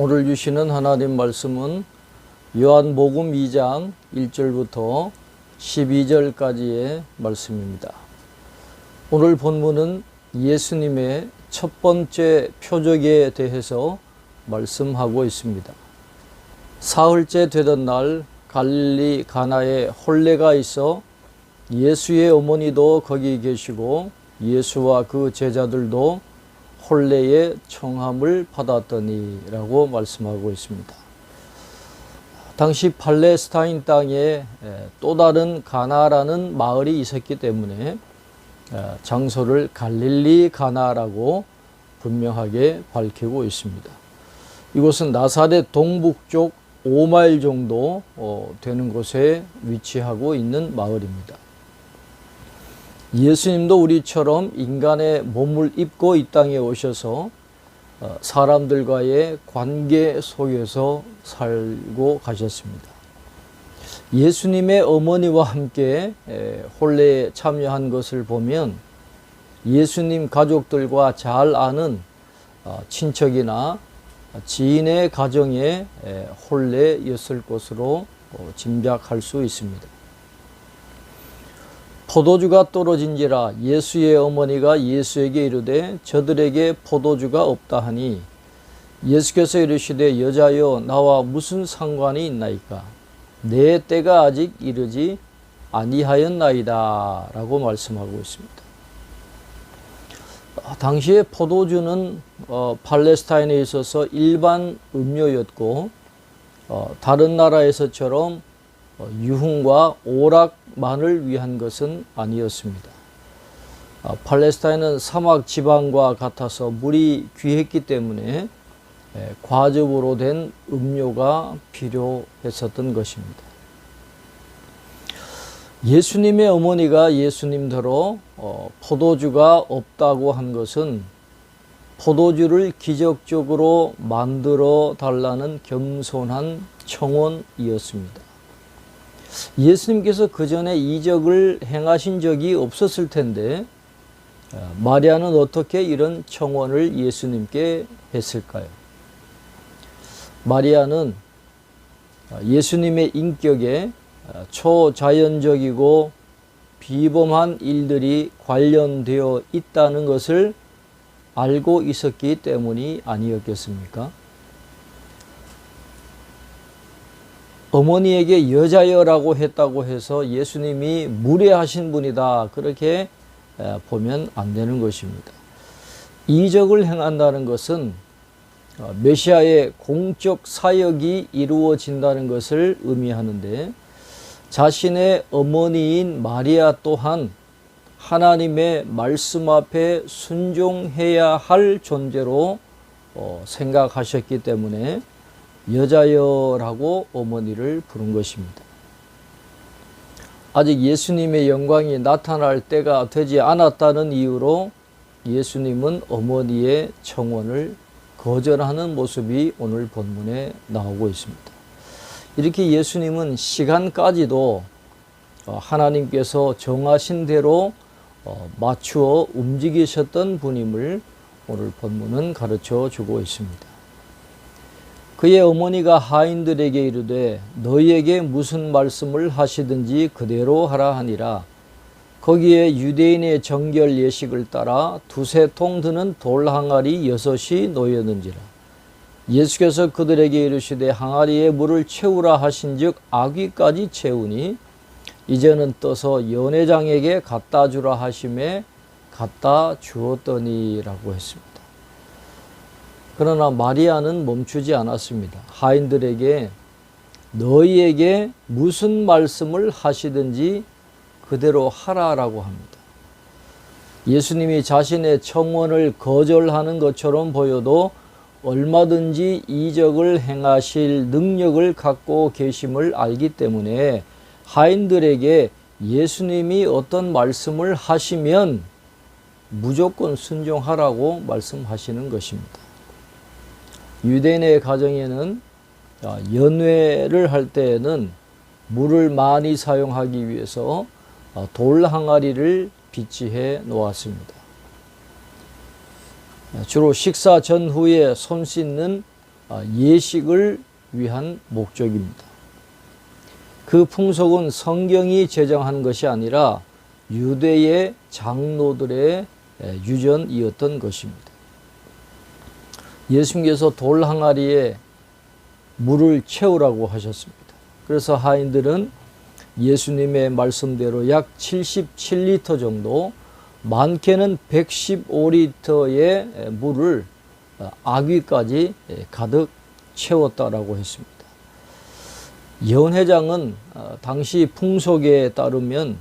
오늘 주시는 하나님 말씀은 요한복음 2장 1절부터 12절까지의 말씀입니다. 오늘 본문은 예수님의 첫 번째 표적에 대해서 말씀하고 있습니다. 사흘째 되던 날 갈릴리 가나에 혼례가 있어 예수의 어머니도 거기 계시고 예수와 그 제자들도 혼례의 청함을 받았더니라고 말씀하고 있습니다. 당시 팔레스타인 땅에 또 다른 가나라는 마을이 있었기 때문에 장소를 갈릴리 가나라고 분명하게 밝히고 있습니다. 이곳은 나사렛 동북쪽 5마일 정도 어, 되는 곳에 위치하고 있는 마을입니다. 예수님도 우리처럼 인간의 몸을 입고 이 땅에 오셔서 어, 사람들과의 관계 속에서 살고 가셨습니다. 예수님의 어머니와 함께 혼례에 참여한 것을 보면 예수님 가족들과 잘 아는 어, 친척이나 지인의 가정에 혼례였을 것으로 어, 짐작할 수 있습니다. 포도주가 떨어진지라 예수의 어머니가 예수에게 이르되 저들에게 포도주가 없다 하니 예수께서 이르시되 여자여 나와 무슨 상관이 있나이까 내 때가 아직 이르지 아니하였나이다 라고 말씀하고 있습니다. 아, 당시에 포도주는 어, 팔레스타인에 있어서 일반 음료였고 어, 다른 나라에서처럼 어, 유흥과 오락만을 위한 것은 아니었습니다. 아, 팔레스타인은 사막 지방과 같아서 물이 귀했기 때문에 과즙으로 된 음료가 필요했었던 것입니다. 예수님의 어머니가 예수님대로 어, 포도주가 없다고 한 것은 포도주를 기적적으로 만들어 달라는 겸손한 청원이었습니다. 예수님께서 그 전에 이적을 행하신 적이 없었을 텐데 어, 마리아는 어떻게 이런 청원을 예수님께 했을까요? 마리아는 어, 예수님의 인격에 어, 초자연적이고 비범한 일들이 관련되어 있다는 것을 알고 있었기 때문이 아니었겠습니까? 어머니에게 여자여라고 했다고 해서 예수님이 무례하신 분이다. 그렇게 보면 안 되는 것입니다. 이적을 행한다는 것은 어, 메시아의 공적 사역이 이루어진다는 것을 의미하는데 자신의 어머니인 마리아 또한 하나님의 말씀 앞에 순종해야 할 존재로 어, 생각하셨기 때문에 여자여라고 어머니를 부른 것입니다. 아직 예수님의 영광이 나타날 때가 되지 않았다는 이유로 예수님은 어머니의 청원을 거절하는 모습이 오늘 본문에 나오고 있습니다. 이렇게 예수님은 시간까지도 어, 하나님께서 정하신 대로 어, 맞추어 움직이셨던 분임을 오늘 본문은 가르쳐 주고 있습니다. 그의 어머니가 하인들에게 이르되 너희에게 무슨 말씀을 하시든지 그대로 하라 하니라 거기에 유대인의 정결 예식을 따라 두세 통 드는 돌 항아리 여섯이 놓였는지라. 예수께서 그들에게 이르시되 항아리에 물을 채우라 하신즉 아귀까지 채우니 이제는 떠서 연회장에게 갖다 주라 하심에 갖다 주었더니라고 했습니다. 그러나 마리아는 멈추지 않았습니다. 하인들에게 너희에게 무슨 말씀을 하시든지 그대로 하라라고 합니다. 예수님이 자신의 청원을 거절하는 것처럼 보여도 얼마든지 이적을 행하실 능력을 갖고 계심을 알기 때문에 하인들에게 예수님이 어떤 말씀을 하시면 무조건 순종하라고 말씀하시는 것입니다. 유대인의 가정에는 연회를 할 때에는 물을 많이 사용하기 위해서 어, 돌 항아리를 비치해 놓았습니다. 주로 식사 전후에 손 씻는 아, 예식을 위한 목적입니다. 그 풍속은 성경이 제정한 것이 아니라 유대의 장로들의 유전이었던 것입니다. 예수님께서 돌 항아리에 물을 채우라고 하셨습니다. 그래서 하인들은 예수님의 말씀대로 약 77리터 정도, 많게는 115리터의 물을 아귀까지 가득 채웠다라고 했습니다. 연회장은 당시 풍속에 따르면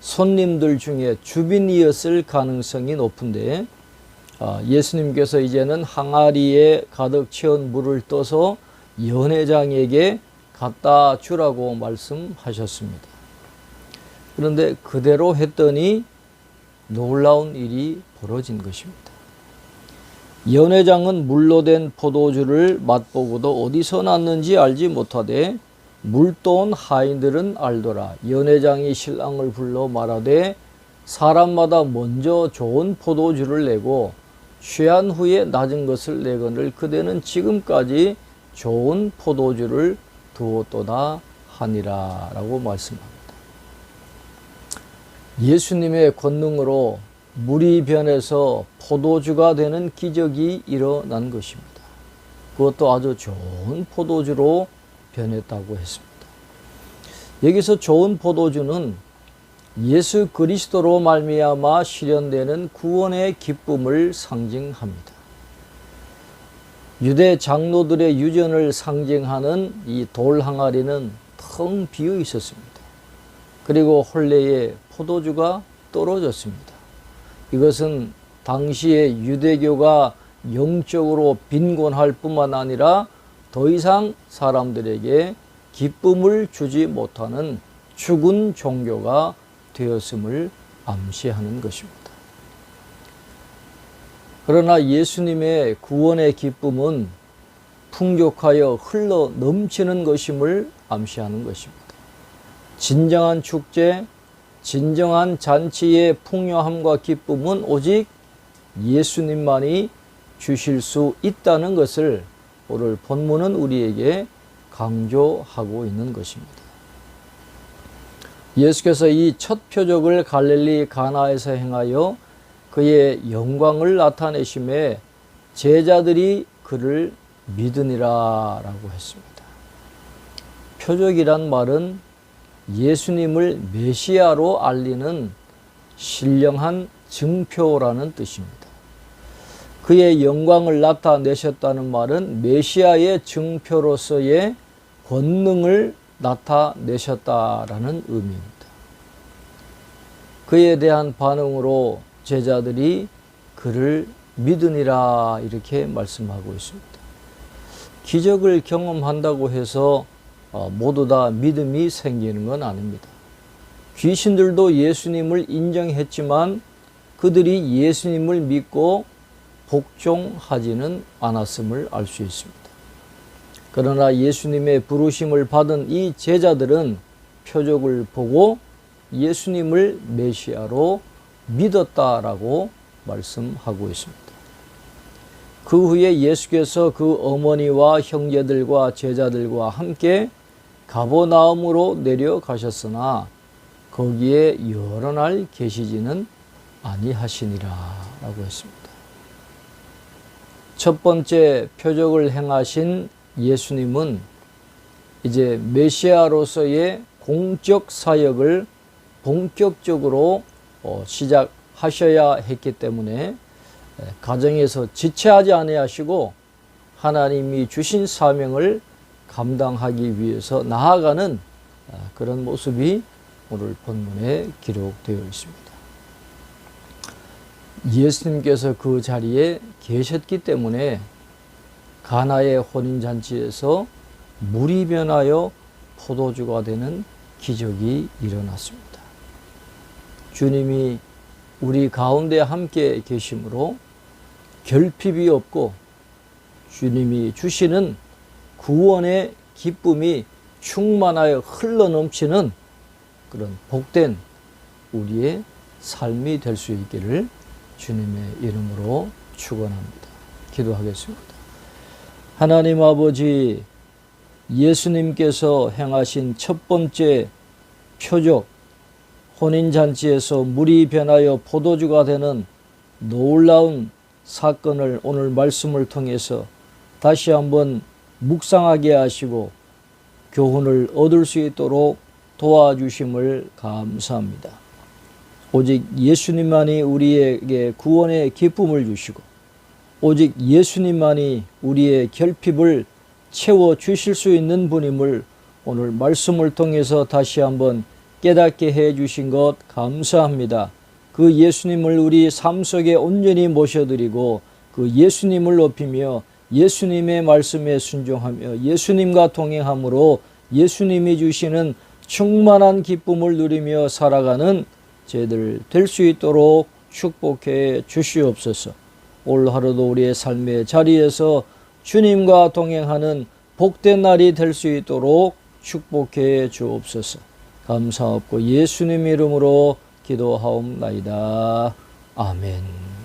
손님들 중에 주빈이었을 가능성이 높은데 예수님께서 이제는 항아리에 가득 채운 물을 떠서 연회장에게 갖다 주라고 말씀하셨습니다. 그런데 그대로 했더니 놀라운 일이 벌어진 것입니다. 연회장은 물로 된 포도주를 맛보고도 어디서 났는지 알지 못하되 물도온 하인들은 알더라. 연회장이 신랑을 불러 말하되 사람마다 먼저 좋은 포도주를 내고 취한 후에 낮은 것을 내거늘 그대는 지금까지 좋은 포도주를 두었도다 하니라 라고 말씀합니다. 예수님의 권능으로 물이 변해서 포도주가 되는 기적이 일어난 것입니다. 그것도 아주 좋은 포도주로 변했다고 했습니다. 여기서 좋은 포도주는 예수 그리스도로 말미암아 실현되는 구원의 기쁨을 상징합니다. 유대 장로들의 유전을 상징하는 이 돌 항아리는 텅 비어 있었습니다. 그리고 홀레에 포도주가 떨어졌습니다. 이것은 당시의 유대교가 영적으로 빈곤할 뿐만 아니라 더 이상 사람들에게 기쁨을 주지 못하는 죽은 종교가 되었음을 암시하는 것입니다. 그러나 예수님의 구원의 기쁨은 풍족하여 흘러 넘치는 것임을 암시하는 것입니다. 진정한 축제, 진정한 잔치의 풍요함과 기쁨은 오직 예수님만이 주실 수 있다는 것을 오늘 본문은 우리에게 강조하고 있는 것입니다. 예수께서 이 첫 표적을 갈릴리 가나에서 행하여 그의 영광을 나타내심에 제자들이 그를 믿으니라라고 했습니다. 표적이란 말은 예수님을 메시아로 알리는 신령한 증표라는 뜻입니다. 그의 영광을 나타내셨다는 말은 메시아의 증표로서의 권능을 나타내셨다라는 의미입니다. 그에 대한 반응으로 제자들이 그를 믿으니라 이렇게 말씀하고 있습니다. 기적을 경험한다고 해서 어, 모두 다 믿음이 생기는 건 아닙니다. 귀신들도 예수님을 인정했지만 그들이 예수님을 믿고 복종하지는 않았음을 알 수 있습니다. 그러나 예수님의 부르심을 받은 이 제자들은 표적을 보고 예수님을 메시아로 믿었다라고 말씀하고 있습니다. 그 후에 예수께서 그 어머니와 형제들과 제자들과 함께 가보나움으로 내려가셨으나 거기에 여러 날 계시지는 아니하시니라 라고 했습니다. 첫 번째 표적을 행하신 예수님은 이제 메시아로서의 공적 사역을 본격적으로 어, 시작하셔야 했기 때문에 가정에서 지체하지 아니하시고 하나님이 주신 사명을 감당하기 위해서 나아가는 아, 그런 모습이 오늘 본문에 기록되어 있습니다. 예수님께서 그 자리에 계셨기 때문에 가나의 혼인잔치에서 물이 변하여 포도주가 되는 기적이 일어났습니다. 주님이 우리 가운데 함께 계심으로 결핍이 없고 주님이 주시는 구원의 기쁨이 충만하여 흘러 넘치는 그런 복된 우리의 삶이 될 수 있기를 주님의 이름으로 축원합니다. 기도하겠습니다. 하나님 아버지 예수님께서 행하신 첫 번째 표적 혼인잔치에서 물이 변하여 포도주가 되는 놀라운 사건을 오늘 말씀을 통해서 다시 한번 묵상하게 하시고 교훈을 얻을 수 있도록 도와주심을 감사합니다. 오직 예수님만이 우리에게 구원의 기쁨을 주시고 오직 예수님만이 우리의 결핍을 채워 주실 수 있는 분임을 오늘 말씀을 통해서 다시 한번 깨닫게 해 주신 것 감사합니다. 그 예수님을 우리 삶 속에 온전히 모셔드리고 그 예수님을 높이며 예수님의 말씀에 순종하며 예수님과 동행함으로 예수님이 주시는 충만한 기쁨을 누리며 살아가는 저희들 될 수 있도록 축복해 주시옵소서. 올 하루도 우리의 삶의 자리에서 주님과 동행하는 복된 날이 될 수 있도록 축복해 주옵소서. 감사하고 예수님 이름으로 기도하옵나이다. 아멘.